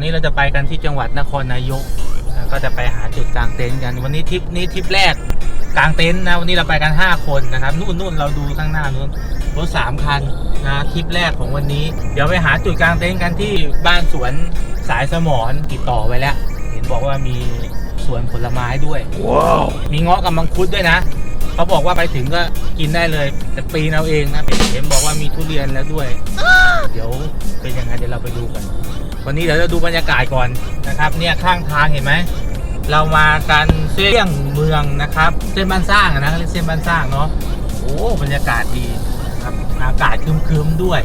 อนนี้เราจะไปกันที่จังหวัดนครนายกนะก็จะไปหาจุดกางเต็นท์กัน วันนี้ทริปนี้ทริปแรกกางเต็นท์นะวันนี้เราไปกัน 5 คนนะครับ นู่นนู่นเราดูข้างหน้านู้นรถสามคันนะทริปแรกของวันนี้ เดี๋ยวไปหาจุดกางเต็นท์กันที่บ้านสวนสายสมรติดต่อไว้แล้ว เห็นบอกว่ามีสวนผลไม้ด้วยว้าวมีเงาะกับมังคุดด้วยนะเขาบอกว่าไปถึงก็กินได้เลย แต่ปีนเอาเองนะเห็นบอกว่ามีทุเรียนแล้วด้วย เดี๋ยวเป็นยังไงเดี๋ยวเราไปดูกัน วันนี้เดี๋ยวเราดูบรรยากาศก่อนนะครับเนี่ยข้างทางเห็นไหมเรามากันเส้นเมืองนะครับเส้นบ้านสร้างนะเรียกเส้นบ้านสร้างเนาะโอ้บรรยากาศดีนะครับอากาศครึมๆด้วย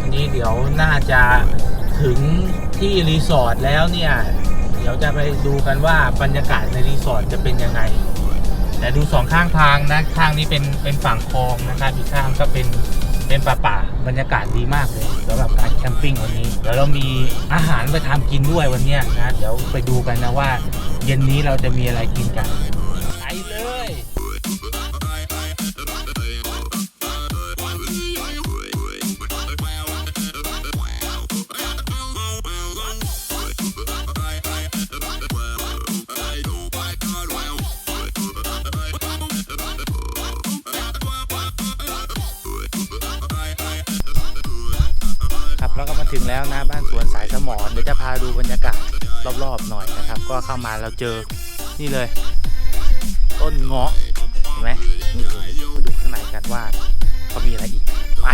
วันนี้เดี๋ยวน่าจะถึงที่รีสอร์ทแล้วเนี่ยเดี๋ยวจะไปดูกันว่าบรรยากาศในรีสอร์ทจะเป็นยังไงแต่ดูสองข้างทางนะข้างนี้เป็นเป็นฝั่งคลองนะครับอีกข้างก็เป็น เป็นป่าป่าบรรยากาศดีมากเลยสำหรับการแคมปิ้งวันนี้แล้วเรามีอาหารไปทำกินด้วยวันนี้นะเดี๋ยวไปดูกันนะว่า เย็นนี้เราจะมีอะไรกินกันไปเลย วนเดี๋ยวจะพาดูบรรยากาศรอบๆหน่อยนะครับ ก็เข้ามาเราเจอนี่เลย ต้นเงาะเห็นไหมนี่เลยมาดูข้างในกันว่าเขามีอะไรอีกไป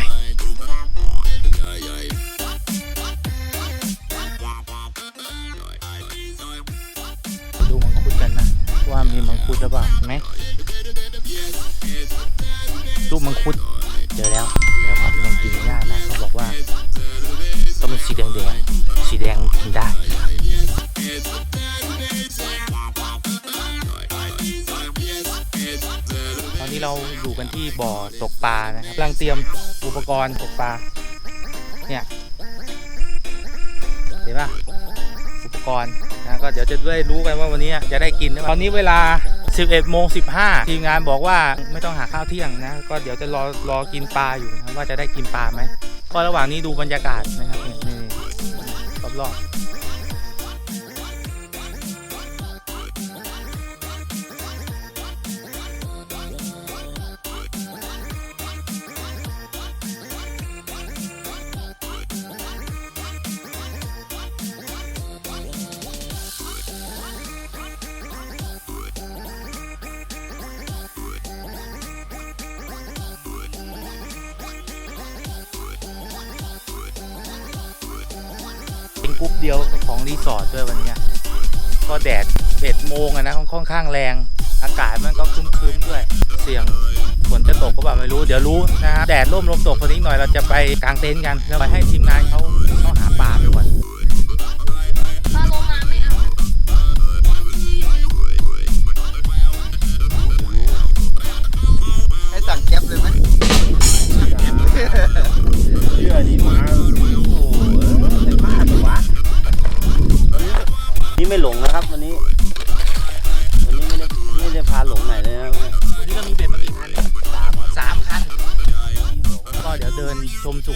ดูมังคุดกันนะ ว่ามีมังคุดหรือเปล่าไหมลูมังคุดเจอแล้ว อนนี้เราอยู่กันที่บ่อตกปลานะครับกำลังเตรียมอุปกรณ์ตกปลา เนี่ย เห็นปะอุปกรณ์นะก็เดี๋ยวจะได้รู้กันว่าวันนี้จะได้กินหรือเปล่าตอนนี้เวลา 11โมง15 ทีมงานบอกว่าไม่ต้องหาข้าวเที่ยงนะ ก็เดี๋ยวจะรอรอกินปลาอยู่นะว่าจะได้กินปลาไหมก็ระหว่างนี้ดูบรรยากาศนะครับนี่รอบๆ ไม่รู้เดี๋ยวรู้นะฮะแดดร่มลมตกคนนี้หน่อยเราจะไปกางเต็นท์กันแล้วไปให้ทีมงานเขาเขาหาปลาไปก่อน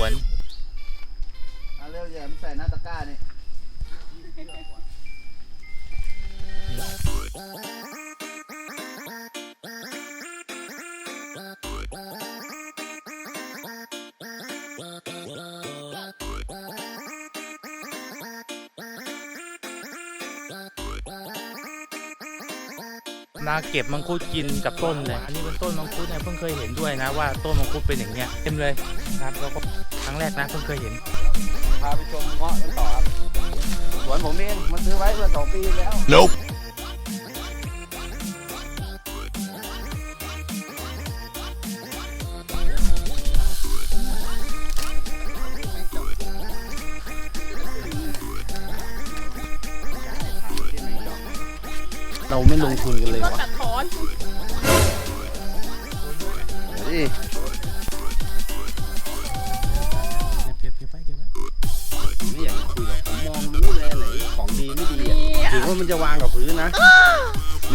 วนเอาเร็วแยมใส่หน้าตะกร้านี่นาเก็บมังคุดกินกับต้นเลย อันนี้เป็นต้นมังคุดเนี่ยเพิ่งเคยเห็นด้วยนะว่าต้นมังคุดเป็นอย่างเงี้ยเต็มเลยนะครับแล้วก็ค รั้งแรกนะเพิ่งเคยเห็น พาไปชมเงาะกันต่อครับ สวนผมเองมันซื้อไว้เมื่อสองปีแล้ว Nope เราไม่ลงทุนกันเลยรถวะ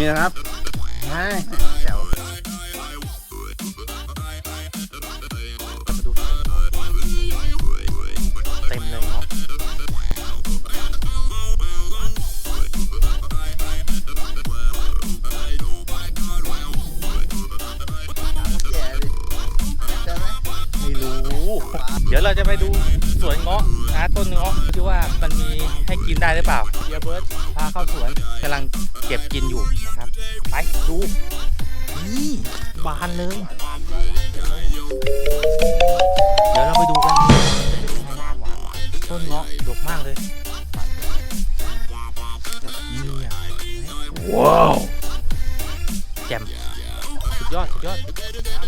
นี่นะครับไปเดี๋ยวเต็มเลยเนาะไม่รู้ เดี๋ยวเราจะไปดูสวนเงาะนะต้นเงาะที่ว่ามันมีให้กินได้หรือเปล่า เดี๋ยวเบิร์ตพาเข้าสวนกำลังเก็บกินอยู่ ไปดู นี่ บานเลย เดี๋ยวเราไปดูกันต้นเงาะดกมากเลยนี่อะว้าวแจ่มสุดยอด สุดยอด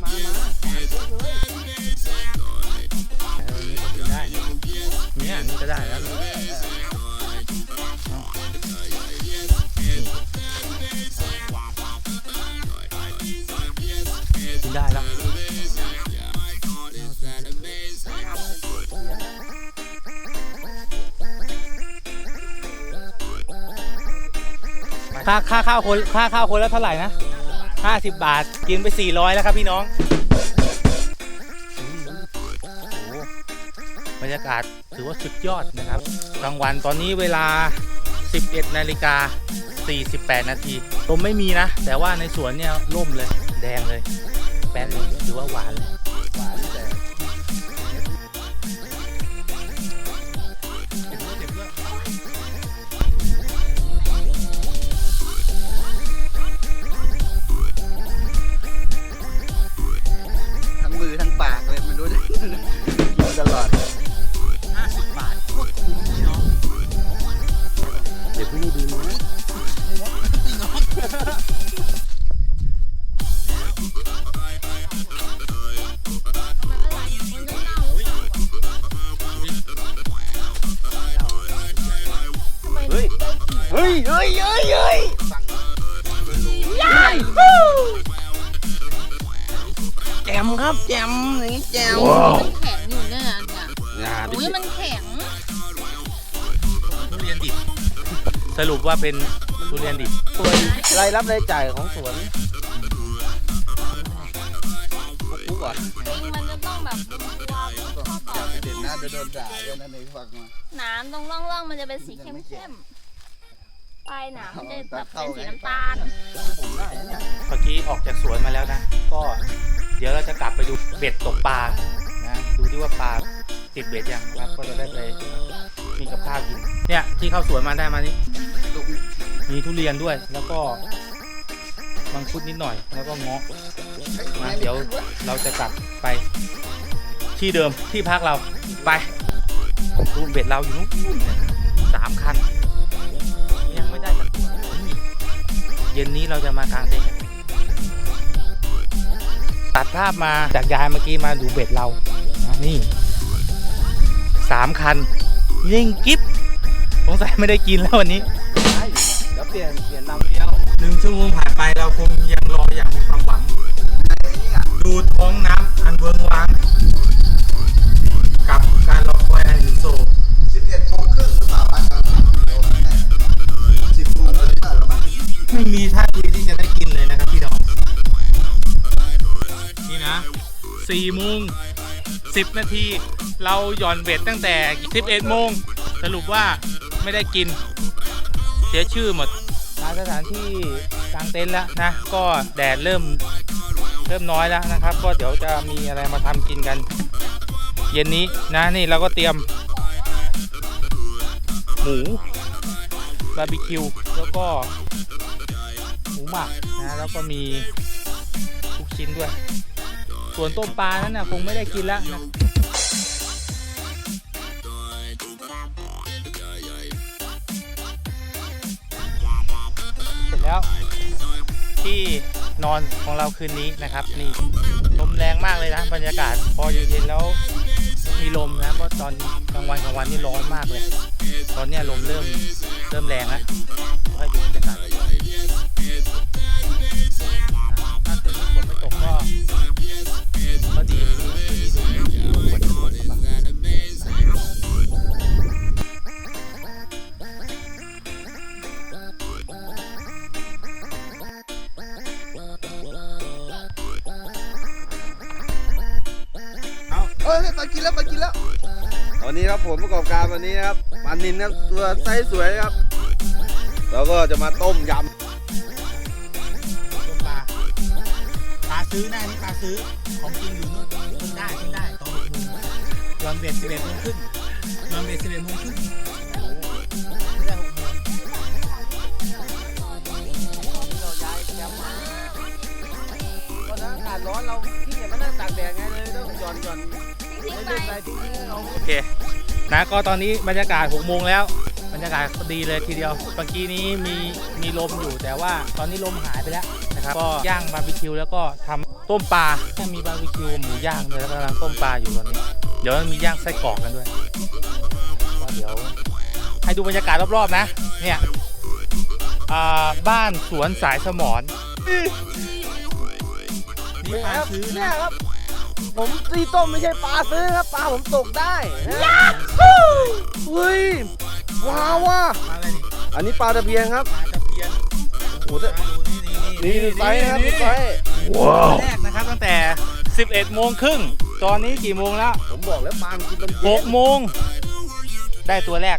มามามา ค่าค่าข้าวคนค่าข้าวคนแล้วเท่าไหร่นะ50 บาทกินไป 400 แล้วครับพี่น้องบรรยากาศถือว่าสุดยอดนะครับกลางวันตอนนี้เวลา 11นาฬิกา48 นาทีลมไม่มีนะ แต่ว่าในสวนเนี่ยร่มเลย แดงเลย แป้นเลยถือว่าหวานเลย เป็นทุเรียนดิบส่วนรายรับรายจ่ายของสวนปุ๊บก่อนจริงมันจะต้องแบบเป็นตัวเข้าต่อเด่นหน้าจะโดนด่าเรื่องนั้นในฟังมาหนามตรงร่องๆมันจะเป็นสีเข้มๆปลายหนามมันจะแบบเป็นสีน้ำตาลผมได้นะเนี่ยเมื่อกี้ออกจากสวนมาแล้วนะ ก็เดี๋ยวเราจะกลับไปดูเบ็ดตกปลานะดูที่ว่าปลาติดเบ็ดยังครับก็จะได้ไป มีกับข้าวกินเนี่ยที่เข้าสวนมาได้มานี่ลูกมีทุเรียนด้วย แล้วก็มังคุดนิดหน่อย แล้วก็เงาะมาเดี๋ยวเราจะกลับไป ที่เดิมที่พักเราไปดูเบ็ดเราอยู่นู้นสามคัน ยังไม่ได้สักตัวนี่เย็นนี้เราจะมากางเต็นท์ตัดภาพมาจากยายเมื่อกี้มาดูเบ็ดเราอะนี่สามคัน ยิ่งกิ๊บสงสัยไม่ได้กินแล้ววันนี้ได้อยู่เดี๋ยวเปลี่ยนเปลี่ยนลำเดียวหนึ่งชั่วโมงผ่านไปเราคงยังรออย่างมีความหวัง ดูท้องน้ำอันเวิงว้าง กับการรอคอยอันหินโซสิบเอ็ดโมงครึ่งหรือเปล่าอะครับสิบโมงหรือเปล่าหรือเปล่าไม่มีท่าทีที่จะได้กินเลยนะครับพี่น้องนี่นะสี่โมงสิบนาที เราหย่อนเบ็ดตั้งแต่สิบเอ็ดโมง สรุปว่าไม่ได้กิน เสียชื่อหมดหาสถานที่กางเต็นท์แล้วนะ ก็แดดเริ่มเริ่มน้อยแล้วนะครับ ก็เดี๋ยวจะมีอะไรมาทำกินกัน เย็นนี้นะนี่เราก็เตรียม หมูบาร์บีคิวแล้วก็หมูหมักนะแล้วก็มีทุกชิ้นด้วย ส่วนต้มปลานั้นนะคงไม่ได้กินแล้วนะ ที่นอนของเราคืนนี้นะครับ นี่ลมแรงมากเลยนะ บรรยากาศพอเย็นๆแล้วมีลมนะเพราะตอนกลางวันกลางวันนี่ร้อนมากเลย ตอนนี้ลมเริ่มเริ่มแรงแล้ว เอาเอ้ยไปกินแล้วไปกินแล้ววันนี้ครับผมประกอบการวันนี้นะครับปลานินครับตัวไซส์สวยครับ แล้วก็จะมาต้มยต้มปลาปลาซื้อได้นี่ปลาซื้อของจริงอยู่นู่นต้นได้ต้นได้ตอนหกโมงเดี๋ยววางเบ็ดสิบเอ็ดโมงครึ่งวางเบ็ดสิบเอ็ดโมงครึ่งเราย้ายแคมป์มาก็ถ้าอากาศร้อนเราที่เนี่ยมานั่งตากแดดไงเลยต้องหย่อนหย่อน โอเคนะก็ตอนนี้บรรยากาศ6โมงแล้ว บรรยากาศดีเลยทีเดียวเมื่อกี้นี้มีมีลมอยู่แต่ว่าตอนนี้ลมหายไปแล้วนะครับก็ย่างบาร์บีคิวแล้วก็ทำต้มปลามีบาร์บีคิวหมูย่างด้วยแล้วกำลังต้มปลาอยู่ตอนนี้ เดี๋ยวมีย่างไส้กรอกกันด้วยก็เดี๋ยวให้ดูบรรยากาศรอบๆนะ เนี่ยอ่าบ้านสวนสายสมอนนี่ปลาซื้อเนี่นะครับ ผมตีต้มไม่ใช่ปลาซื้อครับปลาผมตกได้ยาเฮ้ยว้าวว่ะปลาอะไรนี่อันนี้ปลาตะเพียนครับปลาตะเพียนโอ้โหปลาดูนี่นี่นี่ไซส์นะครับไซส์ว้าวแรกนะครับตั้งแต่ 11โมงครึ่งตอนนี้กี่โมงแล้ว ผมบอกแล้วปลามันกินตอนเย็น6โมงได้ตัวแรก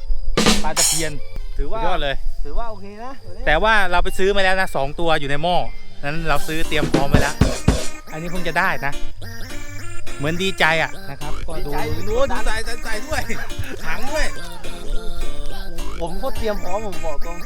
ปลาตะเพียนถือว่าสุดยอดเลย ถือว่าโอเคนะวันนี้แต่ว่าเราไปซื้อมาแล้วนะสองตัวอยู่ในหม้อนั้นเราซื้อเตรียมพร้อมไว้แล้ว อันนี้คงจะได้นะ เหมือนดีใจอะนะครับ ก็ดูดูดูใส่ใส่ใส่ด้วยถังด้วย ผมก็เตรียมพร้อมผมบอกตรง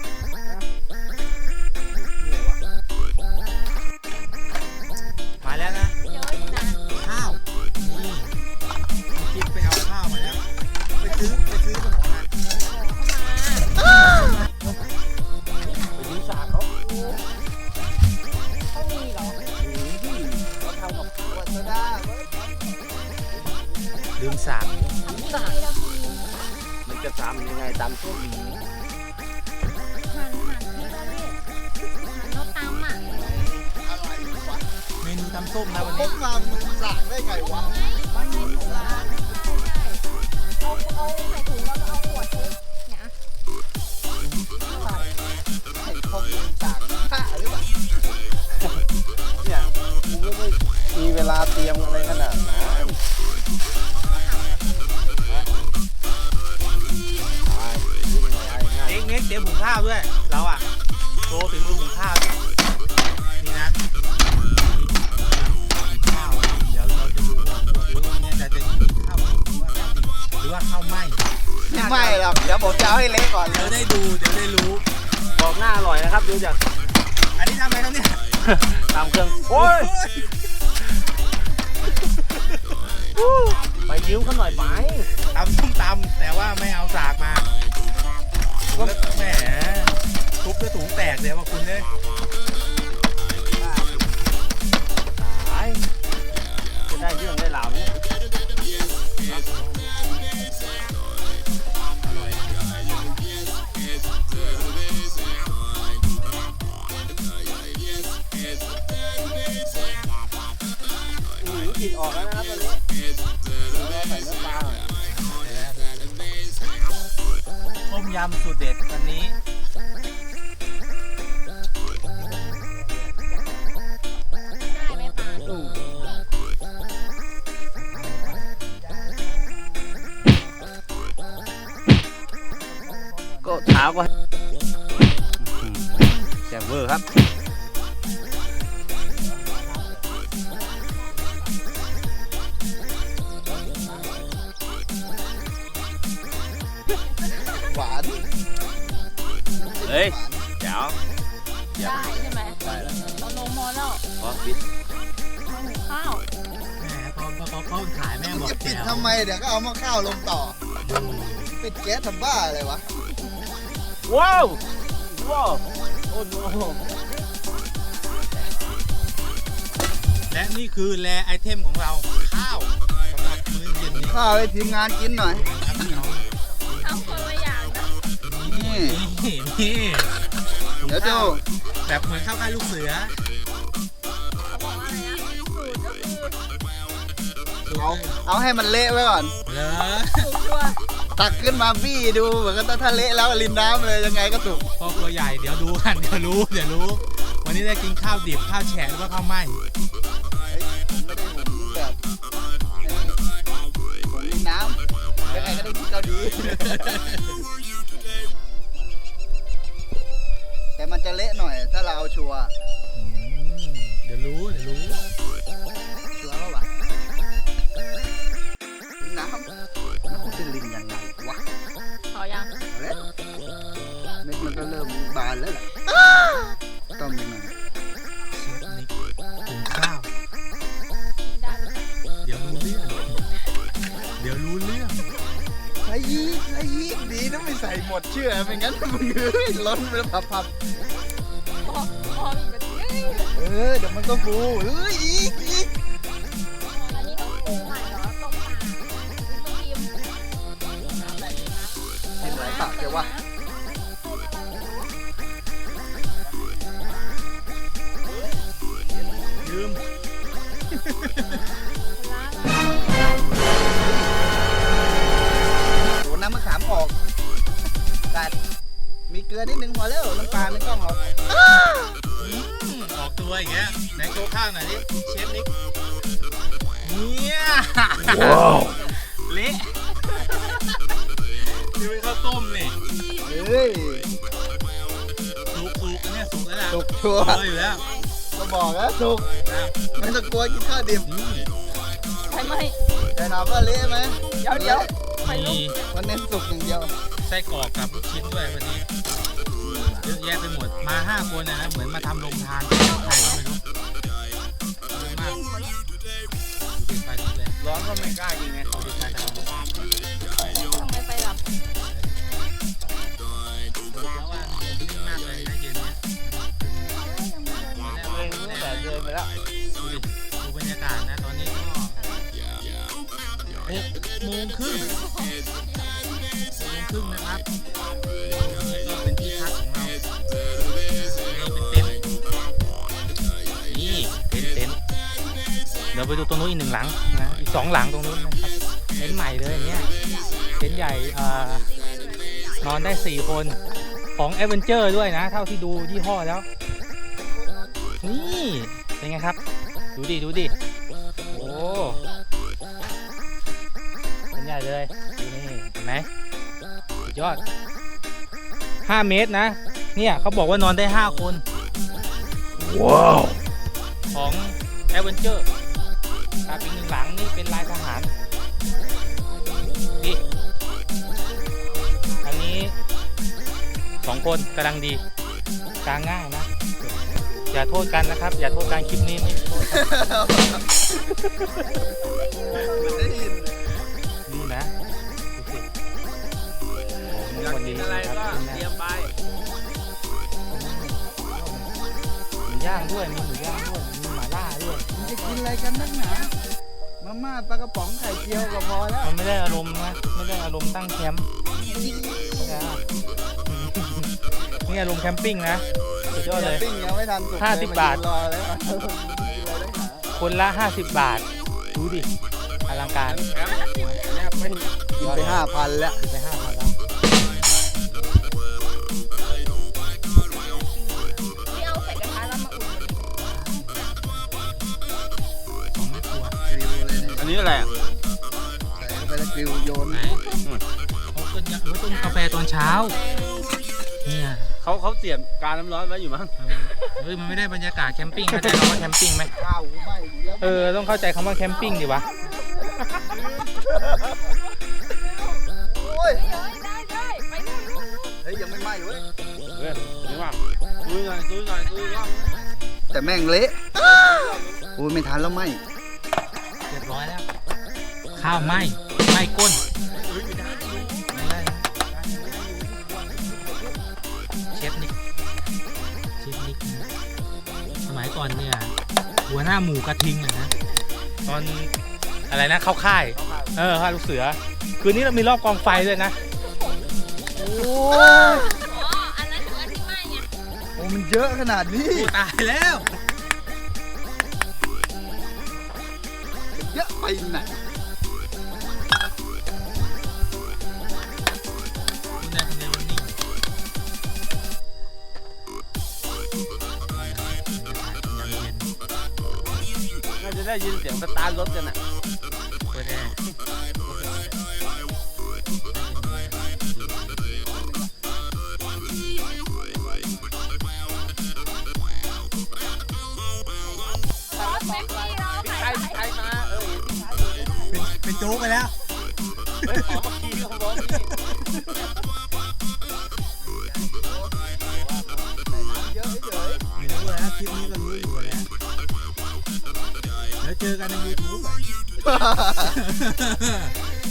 หวานเฮ้ยเจ้าได้ใช่ไหมได้แล้วเราลงมอแล้วพอปิดเราหุงข้าวแหมพอพอพอเขาขายแม่บอกจะปิดแจ๋วทำไมเดี๋ยวก็เอาหมาข้าวลงต่อ ปิดแก๊สทำบ้าอะไรวะว้าวว้าวโอ้โหและนี่คือแลไอเทมของเราข้าวสำหรับมื้อเย็นนี้ข้าวให้ทีมงานกินหน่อย นี่นี่นี่เดี๋ยวดูแบบเหมือนข้าวค่ายลูกเสือเขาบอกว่าอะไรนะสูตรก็คือเอาเอาให้มันเละไว้ก่อน เหรอสูตรชัวร์ตักขึ้นมาบี้ดูเหมือนกันถ้าเละแล้วริมน้ำเลยยังไงก็ถูกพ่อครัวใหญ่เดี๋ยวดูกันเดี๋ยวรู้เดี๋ยวรู้ วันนี้ได้กินข้าวดิบข้าวแฉะหรือว่าข้าวไหม้ผมไม่ได้หุงแบบหุงในน้ำยังไงก็ได้กินเกาดี แต่มันจะเละหน่อย ถ้าเราเอาชัวร์เดี๋ยวรู้เดี๋ยวรู้ชัวร์ปะวะน้ำมันคงจะลิงยังไงวะพอยังเแล้วเม็ดมันก็เริ่มบานแล้วล่ะต้องยังไง ใส่หมดเชื่อไม่งั้นมึงเอ้ยล้นไปพับพับมองมองแบบนี้เออเดี๋ยวมันก็ฟูเฮ้ยอีกอีก ข้างหน่อยดิเชฟนิกเนี่ยว้าวเละนี่เป็นข้าวต้มนี่เฮ้ยสุกสุกอันเนี่ยสุกแล้วล่ะสุกชัวร์เอออยู่แล้วก็บอกแล้วสุกไม่ต้องกลัวกินข้าวดิบนี่ใช่ไหมแต่ถามว่าเละไหมเดี๋ยวเดี๋ยวมีมันเน้นสุกอย่างเดียวไส้กรอกกับลูกชิ้นด้วยวันนี้เยอะแยะไปหมดมาห้าคนนะนะเหมือนมาทำโรงทานใครก็ไม่รู้ เยอะมากดูดิไฟลุกเลยร้อนก็ไม่กล้ากินไงดูดิไฟลุกทำไมไปหลับแล้วว่านิ่งมากเลยนะเย็นเนี้ยเลยตั้งแต่เดินไปแล้วดูดิดูบรรยากาศนะตอนนี้ก็หกโมงครึ่งหกโมงครึ่งนะครับ ดี๋ยวไปดูตรงนู้นอีกหนึ่งหลังนะอีกสองหลังตรงนู้นนะครับเต็นท์ใหม่เลยเนี่ยเต็นท์ใหญ่อ่านอนได้สี่คนของ a อเวนเจอร์ด้วยนะ เท่าที่ดูยี่ห้อแล้ว นี่เป็นไงครับ ดูดิ ดูดิ โอ้เป็นใหญ่เลยดูนี่เห็นไหมสุดยอด 5 เมตรนะ เนี่ยเขาบอกว่านอนได้ 5 คน ว้าว ของ a อเวนเจอร์ ครับอีกหนึ่งหลังนี่เป็นลายทหารนี่อันนี้สองคนกำลังดีกลางง่ายนะ อย่าโทษกันนะครับ อย่าโทษกันคลิปนี้ไม่โทษครับมันได้ยินนี่นะดูสิอยากกินอะไรก็เตรียมไปหมูย่างด้วยมีหมูย่างด้วย มีหม่าล่าด้วยมึงจะกินอะไรกันนักหนา มาม่าปลากระป๋องไข่เจียวก็พอแล้วมันไม่ได้อารมณ์นะ ไม่ได้อารมณ์ตั้งแคมป์นะนี่อารมณ์แคมปิ้งนะสุดยอดเลย ปิ้งยังไม่ทันสุกห้าสิบบาทรอแล้วกินอะไรนักหนาคนละ 50 บาท ดูดิ อลังการกินไปห้าพันแล้ว ไปห้าพันแล้วที่ นนี้อะไรอะใส่ไปแล้วกริวโยนไหนเขาต้นยาไว้ต้มกาแฟตอนเช้า เนี่ย เขาเขาเสียบการน้ำร้อนไว้อยู่มั้ง เฮ้ย มันไม่ได้บรรยากาศแคมปิ้งเข้าใจคำว่าแคมปิ้งไหมข้าวไม้อีกแล้วเออ ต้องเข้าใจคำว่าแคมปิ้งดิวะ โอ้ยเฮ้ยได้ได้ไปนู่นนู่นนู่นเฮ้ยยังไม่ไหม้เว้ยเฮ้ยนี่ว่าซุยหน่อยซุยหน่อยซุยหน่อยแต่แม่งเละโอ้ยไม่ทันแล้วไหม รียบร้อยแล้วข้าวไหม้ไหม้ก้นไม่ได้นะเชฟนิกเชฟนิกนะสมัยก่อนเนี่ยหัวหน้าหมูกระทิงอะนะตอนอะไรนะเข้าค่าย เออค่ายลูกเสือ คืนนี้เรามีรอบกองไฟด้วยนะโอ้ยอ๋ออันนั้นคืออันที่ไหม้ไงโอ้มันเยอะขนาดนี้โอ้ตายแล้ว ไปไหนคุณนายทำไมวันนี้น่าจะได้ยินเสียงสตาร์ทรถกันอะ เปิดแอร์ โจ๊กไปแล้วเฮ้ยขอมาขี่ของผมเยอะเฉยไม่รู้แล้วคลิปนี้ก็รู้อยู่แล้วแล้วเจอกันใน YouTube อะ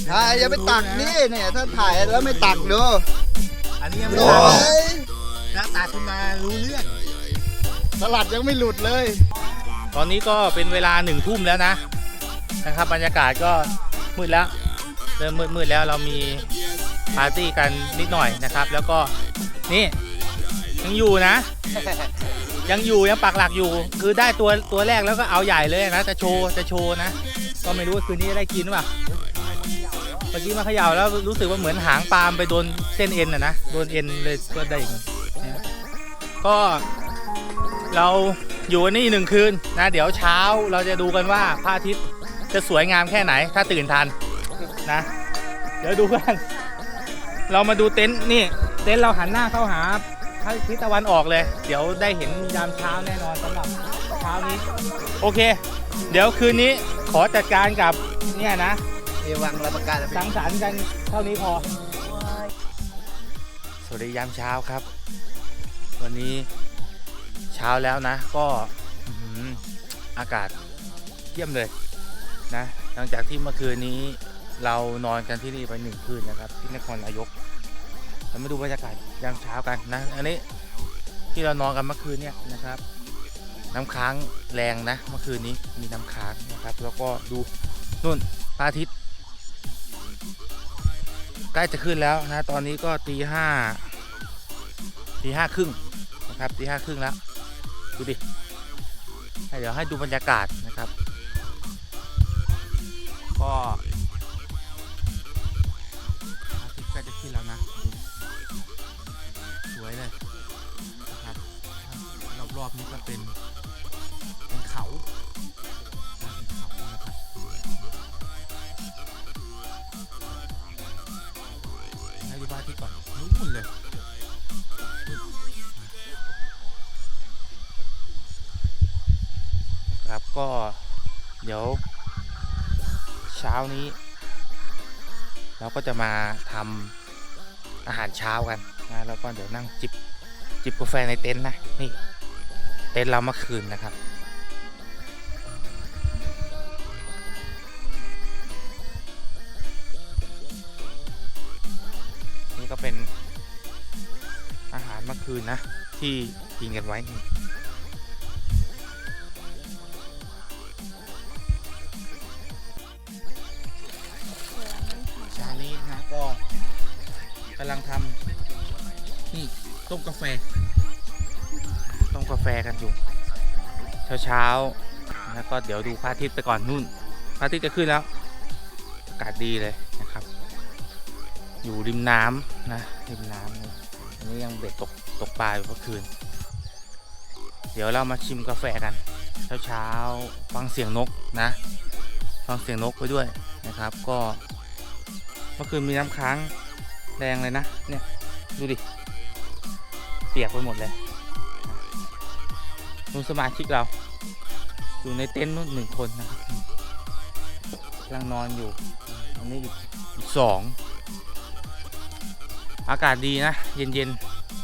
ถ่ายอย่าไปตักนี่เนี่ยถ้าถ่ายแล้วไม่ตักดูนนี้ยังไม่ตัดถ้าตัดขึ้นมารู้เรื่องสลัดยังไม่หลุดเลย ตอนนี้ก็เป็นเวลาหนึ่งทุ่มแล้วนะนะครับบรรยากาศก็ มืดแล้ว เริ่มมืดมืดแล้วเรามีปาร์ตี้กันนิดหน่อยนะครับ แล้วก็นี่ยังอยู่นะ ยังอยู่ยังปักหลักอยู่ คือได้ตัวตัวแรกแล้วก็เอาใหญ่เลยนะจะโชว์จะโชว์นะ ก็ไม่รู้ว่าคืนนี้จะได้กินหรือเปล่าเมื่อกี้มาเขย่าแล้วรู้สึกว่าเหมือนหางปาล์มไปโดนเส้นเอ็นอะนะโดนเอ็นเลยก็ได้อย่างนี้นะก็เราอยู่กันนี่หนึ่งคืนนะ เดี๋ยวเช้าเราจะดูกันว่าพระอาทิตย์ จะสวยงามแค่ไหน ถ้าตื่นทันนะ เดี๋ยวดูกันเรามาดูเต็นท์นี่ เต็นท์เราหันหน้าเข้าหาพระอาทิตย์ตะวันออกเลย เดี๋ยวได้เห็นยามเช้าแน่นอนสำหรับเช้านี้ โอเค เดี๋ยวคืนนี้ขอจัดการกับเนี่ยนะเอวังรับประกันสังสรรค์กันเท่านี้พอ สวัสดียามเช้าครับ วันนี้เช้าแล้วนะ ก็อื้อหืออากาศเยี่ยมเลย นะหลังจากที่เมื่อคืนนี้เรานอนกันที่นี่ไปหนึ่งคืนนะครับที่นครนายกเรามาดูบรรยากาศยามเช้ากันนะ อันนี้ที่เรานอนกันเมื่อคืนเนี่ยนะครับ น้ำค้างแรงนะ เมื่อคืนนี้มีน้ำค้างนะครับ แล้วก็ดูนู่นพระอาทิตย์ใกล้จะขึ้นแล้วนะตอนนี้ก็ตีห้าตีห้าครึ่งนะครับตีห้าครึ่งแล้วดูดิเดี๋ยวให้ดูบรรยากาศนะครับ ก็อาทิตย์ใกล้จะขึ้นแล้วนะ สวยเลยนะครับรอบๆนี้ก็เป็นเป็นเขานะเป็นเขานะครับให้ดูพระอาทิตย์ก่อนนู่นเลยครับก็เดี๋ยว เช้านี้ เราก็จะมาทำอาหารเช้ากันนะแล้วก็เดี๋ยวนั่งจิบจิบกาแฟในเต็นท์นะนี่เต็นท์เราเมื่อคืนนะครับนี่ก็เป็นอาหารเมื่อคืนนะ ที่กินกันไว้นี่ กำลังทำนี่ต้มกาแฟ ต้มกาแฟกันอยู่เช้าเช้าๆ แล้วก็เดี๋ยวดูพระอาทิตย์ไปก่อนนู่นพระอาทิตย์จะขึ้นแล้ว อากาศดีเลยนะครับ อยู่ริมน้ำนะริมน้ำนี่อันนี้ยังเบ็ดตกตกปลาอยู่เมื่อคืน เดี๋ยวเรามาชิมกาแฟกันเช้าเช้าๆ ฟังเสียงนกนะ ฟังเสียงนกไปด้วยนะครับ ก็เมื่อคืนมีน้ำค้าง แรงเลยนะ เนี่ย ดูดิ เปียกไปหมดเลยนู่นสมาชิกเรา อยู่ในเต็นท์นู่นหนึ่งคนนะครับกำลังนอนอยู่อันนี้อีกสอง อากาศดีนะ เย็นเย็น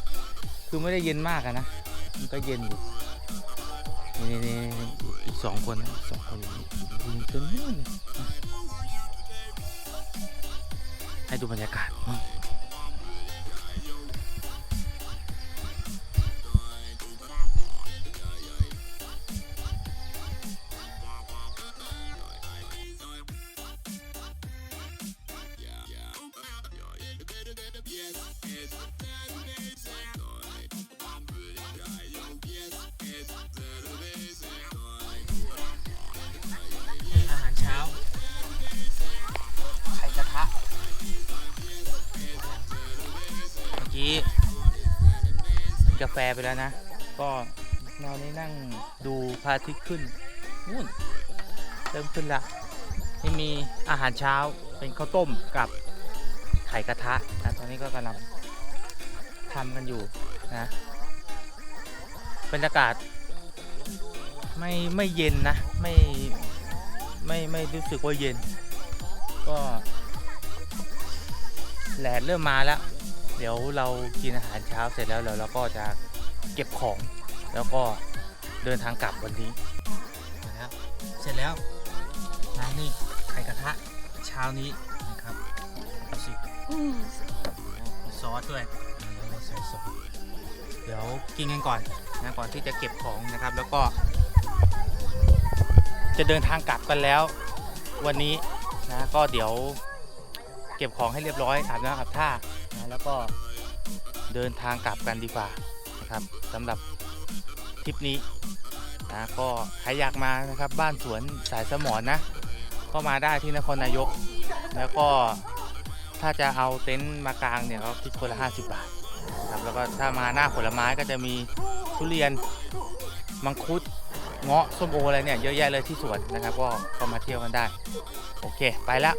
ๆคือไม่ได้เย็นมากอะนะ มันก็เย็นอยู่ นี่นี่นี่อีกสองคนสองคนยิงตัวนู้นให้ดูบรรยากาศ ไปแล้วนะ ก็นอนนี้นั่งดูพระอาทิตย์ขึ้นนู่นเริ่มขึ้นละนี่มีอาหารเช้าเป็นข้าวต้มกับไข่กระทะนะตอนนี้ก็กำลังทำกันอยู่นะบรรยากาศไม่ไม่เย็นนะไม่ไม่ไม่รู้สึกว่าเย็น ก็แดดเริ่มมาแล้ว เดี๋ยวเรากินอาหารเช้าเสร็จแล้วเดี๋ยวเราก็จะ เก็บของ แล้วก็เดินทางกลับวันนี้แล้วเสร็จแล้วนะนี่ไข่กระทะเช้านี้นะครับดูสิมีซอสด้วยสายสองเดี๋ยวกินกันก่อนนะก่อนที่จะเก็บของนะครับ แล้วก็ จะเดินทางกลับกันแล้ว วันนี้นะก็เดี๋ยวเก็บของให้เรียบร้อยอาบน้ำอาบท่านะแล้วก็เดินทางกลับกันดีกว่า ครับสำหรับทริปนี้นะก็ใครอยากมานะครับ บ้านสวนสายสมอนนะ ก็มาได้ที่นครนายก แล้วก็ถ้าจะเอาเต็นท์มากางเนี่ยก็คิดคนละ50 บาทนะครับแล้วก็ถ้ามาหน้าผลไม้ก็จะมีทุเรียนมังคุดเงาะส้มโออะไรเนี่ยเยอะแยะเลยที่สวนนะครับ ก็ก็มาเที่ยวกันได้ โอเค ไปแล้ว